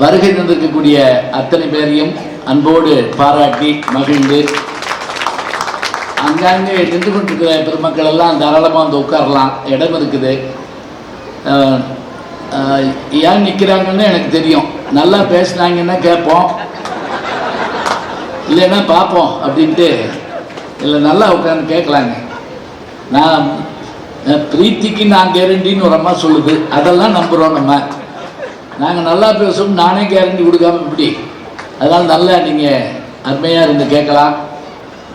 வருகை தந்திருக்கக்கூடிய அத்தனை பேரையும் அன்போடு பாராட்டி மகிழ்ந்து அங்கங்கே நின்று கொண்டிருக்கிற பெருமக்கள் எல்லாம் தாராளமாக வந்து உட்காரலாம். இடம் இருக்குது. ஏன் நிற்கிறாங்கன்னு எனக்கு தெரியும். நல்லா பேசினாங்கன்னா கேட்போம். இல்லைன்னா பார்ப்போம் அப்படின்ட்டு. இல்லை நல்லா உட்காந்து கேட்கலாங்க. நான் பிரீத்திக்கு நான் கேரண்டின்னு ஒரு அம்மா சொல்லுது. அதெல்லாம் நம்புகிறோம் நம்ம. நாங்கள் நல்லா பேசுவோம் நானே கேரண்டி கொடுக்காம இப்படி. அதனால் நல்லா நீங்கள் அருமையாக இருந்து கேட்கலாம்.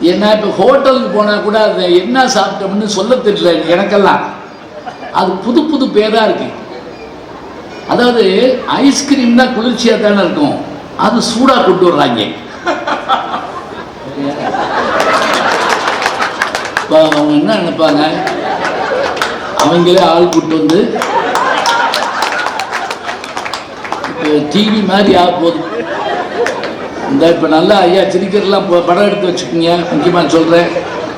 ஏன்னா இப்போ ஹோட்டலுக்கு போனால் கூட அது என்ன சாப்பிட்டோம்னு சொல்ல தெரியல எனக்கெல்லாம். அது புது புது பேராக இருக்கு. அதாவது ஐஸ்கிரீம் தான் குளிர்ச்சியாக தானே இருக்கும். அது சூடாக கொண்டு வர்றாங்க. இப்போ அவங்க என்ன நினைப்பாங்க? அவங்களே ஆள் கூட்டு வந்து இப்போ டிவி மாதிரி ஆக போகுது இந்த இப்போ நல்லா ஐயா சிரிக்கிறதுலாம் இப்போ படம் எடுத்து வச்சுக்கோங்க. முக்கியமாக சொல்கிறேன்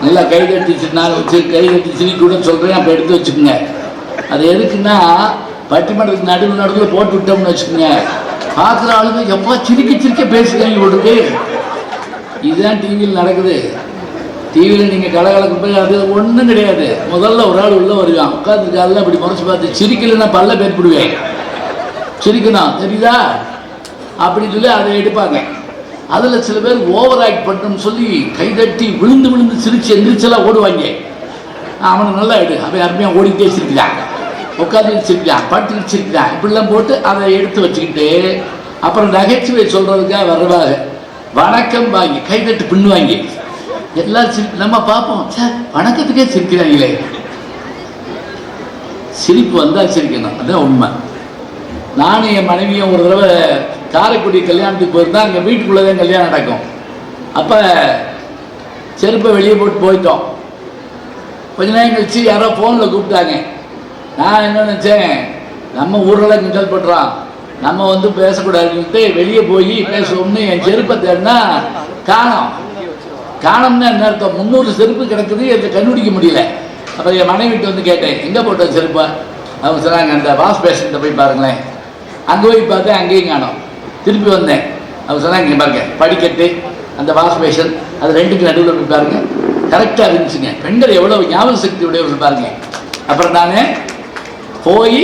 நல்லா கை கட்டி நான் வச்சு கை கட்டி சிரிக்கூட சொல்கிறேன் அப்போ எடுத்து வச்சுக்கோங்க. அது எதுக்குன்னா பட்டிமன்றத்துக்கு நடுவு நடுவில் போட்டு விட்டோம்னு வச்சுக்கோங்க. பார்க்குற ஆளுங்க எப்போ சிரிக்க சிரிக்க பேசுகிறாங்க இவருக்கு இதுதான் டிவியில் நடக்குது. டிவியில் நீங்கள் கலகலக்கு போய் அது ஒன்றும் கிடையாது. முதல்ல ஒரு ஆள் உள்ளே வருவான். உட்காந்துருக்கால அப்படி முறைச்சு பார்த்து சிரிக்கலைன்னா பல்ல பேர்பிடுவேன் சிரிக்கணும் தெரியுதா? அப்படின்னு சொல்லி அதை எடுப்பாங்க. அதில் சில பேர் ஓவர் ஆக்ட் பண்ணணும்னு சொல்லி கைதட்டி விழுந்து விழுந்து சிரிச்சு எந்திரிச்செல்லாம் ஓடுவாங்க. அவனை நல்லா எடு. அவன் அருமையாக ஓடிக்கிட்டே சிரிக்கிறான். உட்காந்து சிரிக்கிறான் படுத்துக்கிட்டு சிரிக்கிறான். இப்படிலாம் போட்டு அதை எடுத்து வச்சுக்கிட்டு அப்புறம் நகைச்சுவை சொல்கிறதுக்காக வருவாங்க வணக்கம் வாங்கி கைதட்டு பின்னுவாங்க. எல்லாம் சிரி நம்ம பார்ப்போம். சார் வணக்கத்துக்கே சிரிக்கிறாங்களே. சிரிப்பு வந்தால் சிரிக்கணும். அதுதான் உண்மை. நானும் என் மனைவியும் ஒரு தடவை காரைக்குடி கல்யாணத்துக்கு போயிருந்தா அங்கே வீட்டுக்குள்ளே தான் கல்யாணம் நடக்கும். அப்போ செருப்பை வெளியே போட்டு போயிட்டோம். கொஞ்ச நேரம் கழிச்சு யாரோ ஃபோனில் கூப்பிட்டாங்க. நான் என்ன நினச்சேன்? நம்ம ஊரில் கிண்டல் பண்ணுறான் நம்ம வந்து பேசக்கூடாதுன்ட்டு வெளியே போய் பேசுவோம்னு என் செருப்பை தேடினா காணோம். காணோம்னா என்ன அர்த்தம்? முந்நூறு செருப்பு கிடக்குது அதை கண்டுபிடிக்க முடியல. அப்புறம் என் மனைவிட்டு வந்து கேட்டேன் எங்கே போட்டேன் செருப்பை? அவங்க சொன்னாங்க அந்த வாஷ் பேஷண்ட்டை போய் பாருங்களேன். அங்கே போய் பார்த்தேன் அங்கேயும் காணோம். திருப்பி வந்தேன். அவங்க சொன்னாங்க இங்க பாருங்க படிக்கட்டு அந்த வாஷ் பேஷன் அது ரெண்டுக்கு நடுவில் போய் பாருங்க. கரெக்டாக இருந்துச்சுங்க. பெண்கள் எவ்வளோ ஞாபக சக்தி உடையவர்கள் பாருங்க. அப்புறம் நான் போய்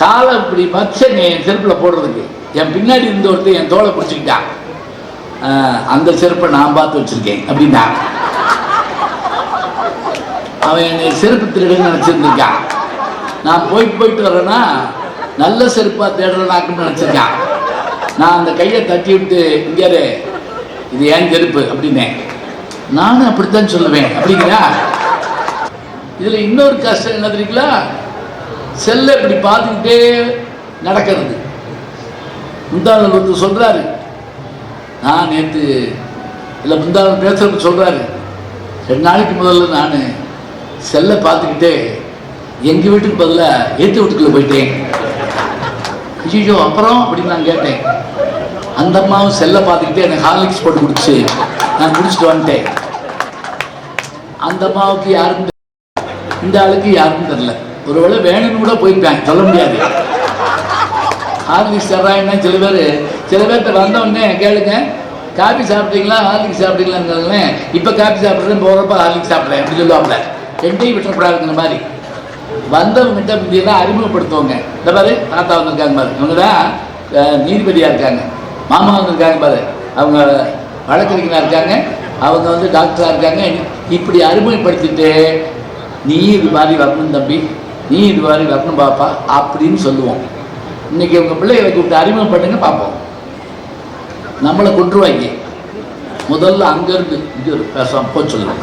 காலை இப்படி மச்சங்க என் செருப்பில் போடுறதுக்கு. என் பின்னாடி இருந்த ஒருத்தன் என் தோலை பிடிச்சிக்கிட்டான். அந்த செருப்பை நான் பார்த்து வச்சுருக்கேன் அப்படின்னா. அவன் என்னை செருப்பு திருடுன்னு நினச்சிருந்துருக்கான். நான் போயிட்டு போயிட்டு வரேன்னா நல்ல செருப்பா தேடுறனாக்குன்னு நினச்சிருக்கான். நான் அந்த கையை தட்டி விட்டு இங்கே இது ஏன் செருப்பு அப்படின்னேன். நானும் அப்படித்தான் சொல்லுவேன். அப்படிங்களா இதுல இன்னொரு கஷ்டம் என்ன தெரியுங்களா? செல்ல இப்படி பார்த்துக்கிட்டே நடக்கிறது. முந்தாளர் வந்து சொல்றாரு. நான் நேற்று இல்லை முந்தாளர் பேசுறப்ப சொல்றாரு. ரெண்டு நாளைக்கு முதல்ல நான் செல்லை பார்த்துக்கிட்டே எங்கள் வீட்டுக்கு பதிலாக ஏற்று வீட்டுக்குள்ளே போயிட்டேன். ஐயோ அப்புறம் அப்படின்னு நான் கேட்டேன். அந்த அம்மாவும் செல்லை பார்த்துக்கிட்டே எனக்கு ஹார்லிக்ஸ் போட்டு குடிச்சு நான் குடிச்சிட்டு வந்துட்டேன். அந்த அம்மாவுக்கு யாரும் இந்த ஆளுக்கு யாரும் தெரில ஒருவேளை வேணும்னு கூட போயிருப்பேன் சொல்ல முடியாது. ஹார்லிக்ஸ் தர்றாங்கன்னா சில பேர் சில பேர்கிட்ட வந்த உடனே கேளுங்க. காபி சாப்பிட்டீங்களா ஹார்லிக்ஸ் சாப்பிட்டீங்களான்னு இப்போ காபி சாப்பிட்றேன் போகிறப்ப ஹார்லிக்ஸ் சாப்பிட்றேன் அப்படி சொல்லுவாப்ல. ரெண்டையும் விட்டுறப்படாதுங்கிற மாதிரி. வந்தவங்கிட்ட இப்படியெல்லாம் அறிமுகப்படுத்துவாங்க. இந்த பாரு தாத்தா வந்திருக்காங்க பாரு. இவங்க தான் நீதிபதியாக இருக்காங்க. மாமா வந்திருக்காங்க பாரு. அவங்க வழக்கறிஞராக இருக்காங்க. அவங்க வந்து டாக்டராக இருக்காங்க. இப்படி அறிமுகப்படுத்திட்டு நீ இது மாதிரி வரணும் தம்பி. நீ இது மாதிரி வரணும் பாப்பா. அப்படின்னு சொல்லுவோம். இன்னைக்கு உங்கள் பிள்ளைகளை கூப்பிட்டு அறிமுகம் பண்ணுங்க பார்ப்போம் நம்மளை கொண்டுருவாங்க முதல்ல அங்கேருந்து இங்கே பேசாம போச்சு சொல்லுங்க.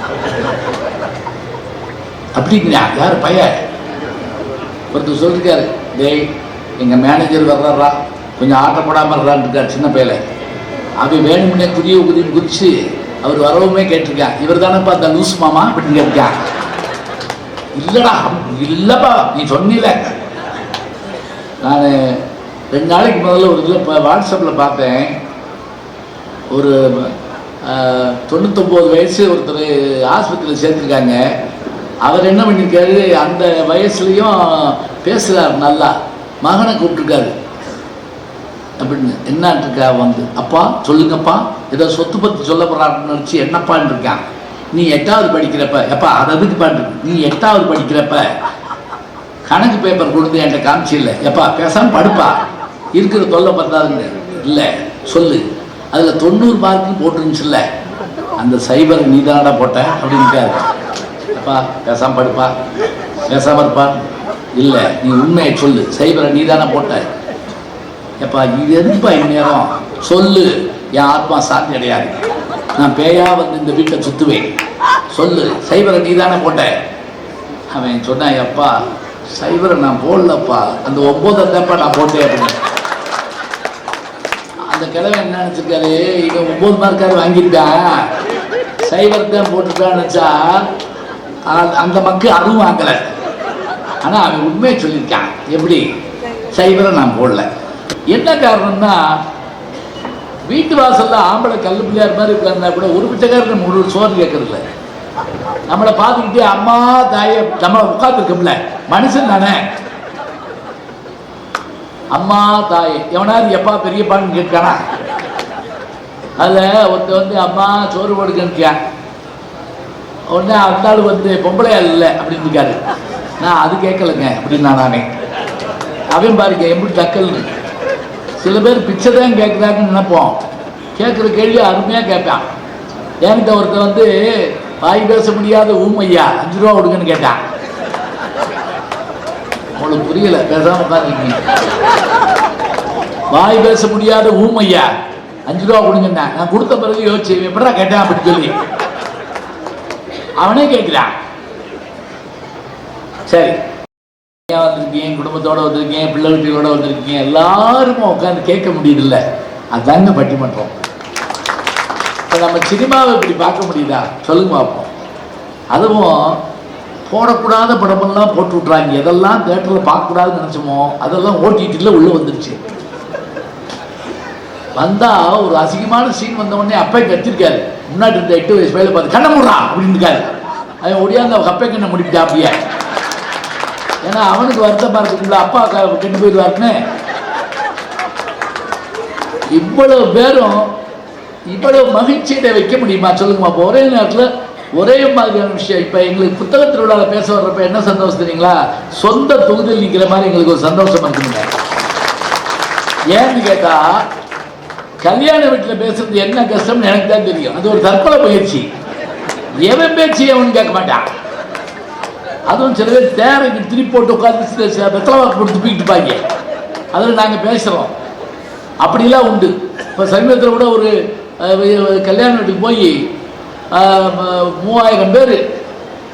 அப்படிங்கிறா யார் பையன்? ஒருத்தர் சொல்லியிருக்காரு டேய் எங்கள் மேனேஜர் வர்றாரா கொஞ்சம் ஆட்டப்படாமல் இருக்கார் சின்ன பையல. அப்படி வேணும்னே குதிய குதின்னு குதிச்சு அவர் வரவுமே கேட்டிருக்கான் இவர் தானேப்பா அந்த லூஸ் மாமா? அப்படின்னு கேட்டிருக்கான் இல்லடா இல்லைப்பா நீ சொன்னில நான் ரெண்டு நாளைக்கு முதல்ல ஒரு இதில் இப்போ வாட்ஸ்அப்பில் பார்த்தேன். ஒரு தொண்ணூத்தொம்போது தொண்ணூத்தொம்பது வயசு ஒருத்தர் ஆஸ்பத்திரியில் சேர்த்துருக்காங்க. அவர் என்ன பண்ணியிருக்காரு அந்த வயசுலேயும் பேசுகிறார் நல்லா. மகனை கூப்பிட்டுருக்காரு. அப்படின்னு என்னான்ட்டுருக்கா இருக்கா வந்து அப்பா சொல்லுங்கப்பா ஏதோ சொத்து பற்றி சொல்ல போகிறாருன்னு நினச்சி என்னப்பான் இருக்கான் நீ எட்டாவது படிக்கிறப்ப எப்பா அதை எதுக்கு பண்ணுறது நீ எட்டாவது படிக்கிறப்ப கணக்கு பேப்பர் கொடுத்து என்கிட்ட காமிச்சு இல்லை. எப்பா பேசாம படுப்பா. இருக்கிற தொல்லை பத்தாதுங்க. இல்லை சொல்லு. அதில் தொண்ணூறு மார்க்கு போட்டுருந்துச்சுல்ல அந்த சைபர் நீதானடா போட்ட? அப்படின்ட்டாரு. எப்பா பேசாம படுப்பா? பேசாம இருப்பா? இல்லை நீ உண்மையை சொல்லு. சைபரை நீ தானே போட்ட. எப்பா இது எதுப்பா இந்நேரம்? சொல்லு. என் ஆத்மா சாந்தி அடையாது. நான் பேயா வந்து இந்த வீட்டை சுத்துவேன். சொல்லு. சைபரை நீ தானே போட்ட. அவன் சொன்னான் எப்பா சைபரை நான் போடலப்பா. அந்த ஒன்பது தப்பா நான் போட்டேன் அப்படின்னு. அந்த கிழமை என்ன நினச்சிருக்காரு? இவன் ஒன்பது மார்க்காரு வாங்கியிருக்கான். சைபர் தான் போட்டுருக்கான்னு நினச்சா ஆனால் அந்த மக்கள் அதுவும் வாங்கலை. ஆனால் அவன் உண்மையை சொல்லியிருக்கான் எப்படி? சைபரை நான் போடல. என்ன காரணம்னா வீட்டு வாசலில் ஆம்பளை கல் பிள்ளையார் மாதிரி உட்கார்ந்தா கூட ஒரு பிச்சைக்காரர் முழு சோறு கேட்கறதில்ல. நம்மளை பார்த்துக்கிட்டே அம்மா தாய நம்ம உட்காந்துருக்கோம்ல மனுஷன் தானே. அம்மா தாய் எவனாவது எப்பா பெரியப்பான்னு கேட்கானா? அதில் ஒருத்த வந்து அம்மா சோறு போடுக்கன்னு உடனே அந்த ஆள் வந்து பொம்பளை ஆள் இல்லை அப்படின்னு இருக்காரு. நான் அது கேட்கலங்க அப்படின்னு நானே. அவன் பாருங்க எப்படி தக்கல்னு சில பேர் பிச்சை தான் கேட்குறாங்கன்னு நினைப்போம். கேட்குற கேள்வி அருமையாக கேட்பான். என்கிட்ட ஒருத்தர் வந்து வாய் பேச முடியாத ஊமையா அஞ்சு ரூபா கொடுங்கன்னு கேட்டான். உங்களுக்கு புரியல பேசாம உட்காந்துருக்கீங்க வாய் பேச முடியாத ஊமையா அஞ்சு ரூபா கொடுங்கண்ணா நான் கொடுத்த பிறகு யோசிச்சு எப்படா கேட்டேன்? அப்படின்னு சொல்லி. அவனே கேட்கிறான் சரி. ஏன் வந்திருக்கீங்க? குடும்பத்தோட வந்திருக்கீங்க பிள்ளை வீட்டுகளோட வந்திருக்கீங்க. எல்லாருமே உட்காந்து கேட்க முடியுதுல்ல அதாங்க பட்டிமன்றம். இப்போ நம்ம சினிமாவை இப்படி பார்க்க முடியுதா? சொல்லுங்க பார்ப்போம். அதுவும் போடக்கூடாத படமெல்லாம் போட்டு விட்றாங்க எதெல்லாம் தேட்டரில் பார்க்கக்கூடாதுன்னு நினச்சோமோ அதெல்லாம் ஓடிடியில் உள்ளே வந்துருச்சு. வந்தா ஒரு அசிங்கமான சீன் வந்த உடனே அப்பா கத்திருக்காரு. முன்னாடி இருந்த எட்டு வயசு பையில பார்த்து கண்ண முடுறான் அப்படின்னு அவன் ஒடியாந்து அவன் கப்பை கண்ணை முடிப்பிட்டா அப்படியே ஏன்னா அவனுக்கு வருத்தமாக இருக்குங்களா அப்பா கெட்டு போயிடுவாருன்னு. இவ்வளவு பேரும் இவ்வளவு மகிழ்ச்சியை வைக்க முடியுமா? சொல்லுங்கம்மா. இப்போ ஒரே நேரத்தில் ஒரே மாதிரியான விஷயம். இப்போ எங்களுக்கு புத்தக திருவிழாவில் பேச வர்றப்ப என்ன சந்தோஷம் தெரியுங்களா? சொந்த தொகுதியில் நிற்கிற மாதிரி எங்களுக்கு ஒரு சந்தோஷம் இருக்குங்க. ஏன்னு கேட்டால் கல்யாண வீட்டில் பேசுறது என்ன கஷ்டம்னு எனக்கு தான் தெரியும். அது ஒரு தற்கொலை முயற்சி எவன் பேச்சு அவன் கேட்க மாட்டான். அதுவும் சில பேர் தேரைக்கு திருப்பி போட்டு உட்காந்து சில சில வெத்தலவாக்கு போட்டு துப்பிக்கிட்டு பாங்க அதில் நாங்கள் பேசுகிறோம் அப்படிலாம் உண்டு. இப்போ சமீபத்தில் கூட ஒரு கல்யாண வீட்டுக்கு போய் மூவாயிரம் பேர்.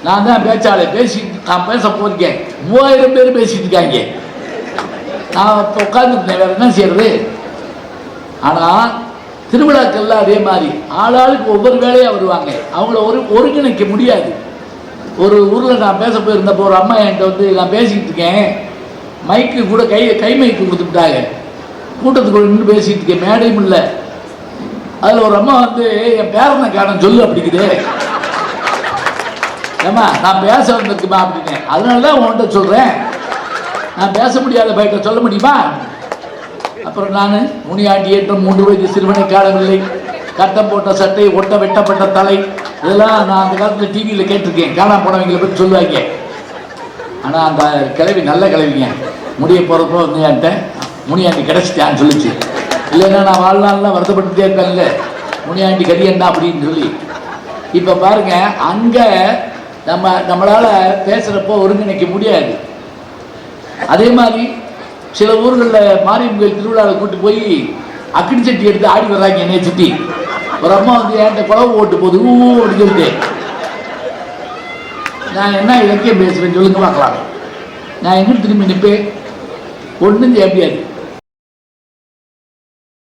நான் தான் பேச்சாலே பேசி நான் பேச போயிருக்கேன் மூவாயிரம் பேர் பேசிட்டு இருக்காங்க. நான் இப்போ உட்காந்துருந்தேன் வேறு என்ன செய்யறது? ஆனால் திருவிழாக்கள்லாம் அதே மாதிரி. ஆளாளுக்கு ஒவ்வொரு வேலையாக வருவாங்க. அவங்கள ஒரு ஒருங்கிணைக்க முடியாது. ஒரு ஊரில் நான் பேச போயிருந்தப்போ ஒரு அம்மா என்கிட்ட வந்து நான் பேசிக்கிட்டு இருக்கேன். மைக்கு கூட கை கை மைக்கு கொடுத்துட்டாங்க. கூட்டத்துக்குள்ள நின்று பேசிட்டு இருக்கேன். மேடையும் இல்லை. அதில் ஒரு அம்மா வந்து என் பேரனை காரணம் சொல்லு அப்படிங்குது. ஏம்மா நான் பேச வந்திருக்குமா? அப்படின்னு அதனால தான் உன்கிட்ட சொல்கிறேன் நான் பேச முடியாத பயிட்ட சொல்ல முடியுமா? அப்புறம் நான் முனியாண்டி என்ற மூன்று வயது சிறுவனை காணவில்லை கட்டம் போட்ட சட்டை ஒட்ட வெட்டப்பட்ட தலை இதெல்லாம் நான் அந்த காலத்தில் டிவியில் கேட்டிருக்கேன். காணாம போனவங்களை பற்றி சொல்லுவாங்க. ஆனால் அந்த கிளவி நல்ல கிளவிங்க முடிய போகிறப்போ வந்து என்கிட்ட முனியாண்டி கிடச்சிட்டான்னு சொல்லிச்சு. இல்லைன்னா நான் வாழ்நாள்லாம் வருத்தப்பட்டுட்டே இருப்பேன்ல. முனியாண்டி கரியண்டா அப்படின்னு சொல்லி. இப்போ பாருங்க அங்கே நம்ம நம்மளால் பேசுகிறப்போ ஒருங்கிணைக்க முடியாது. அதே மாதிரி சில ஊர்களில் மாரியம்மன் கோயில் திருவிழாவில் கூட்டு போய் அக்கினி சட்டி எடுத்து ஆடி வர்றாங்க என்னைய சுற்றி ஒரு அம்மா வந்து என்கிட்ட குழவு ஓட்டு போகுது ஊ அப்படின்னு சொல்லிட்டு. நான் என்ன இலக்கியம் பேசுவேன் சொல்லுங்க பார்க்கலாம். நான் எங்கிட்டு திரும்பி நிற்பேன். ஒன்றும் செய்ய முடியாது.